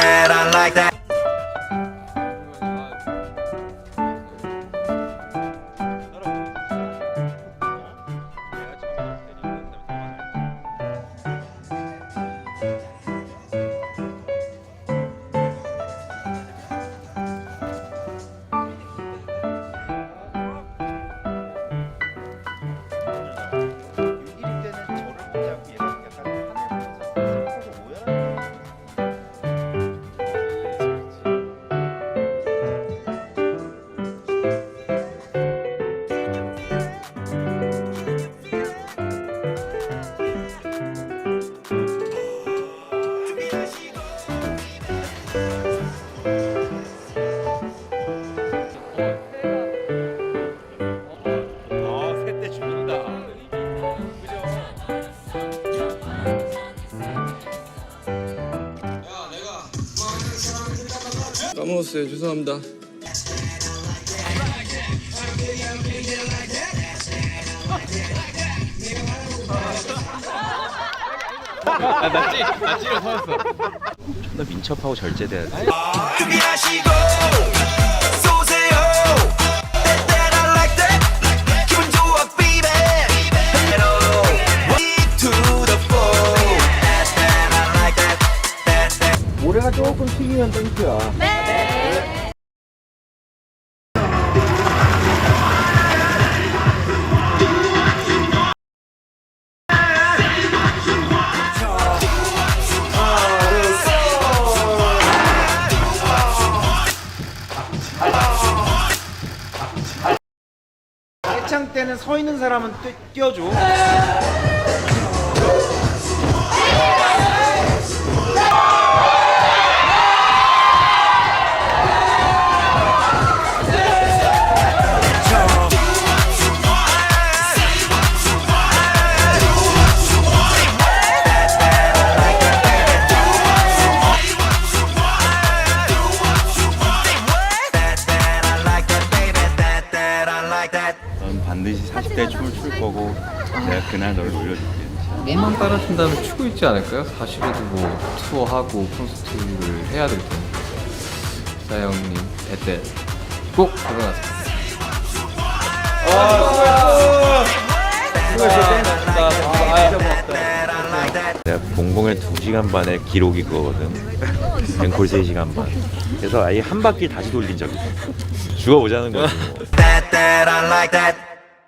that, I like that. 까먹었어요. 죄송합니다. 나 민첩하고 절제돼야 돼 준비하시고 쏘세요. That, that, I like that. 기분 좋아, baby. Hello. One to the four. That, that, I like that. That, that. 모래가 조금 튀기면 땡큐야. 때는 서 있는 사람은 뛰- 뛰어줘. That, 반드시 40대 춤을 출 거고 내가 그날 너를 놀려줄게 꿈만 따라준다면 추고 있지 않을까요? 40에도 뭐 투어하고 콘서트를 해야 될 테니까. 사영님, 대대 꼭 가져갔습니다. 내가 공공의 2시간 반의 기록이 그거거든 앵콜 3시간 반 그래서 아예 한 바퀴 다시 돌린 적이 있어 죽어보자는 거지 뭐. That, that, I like that.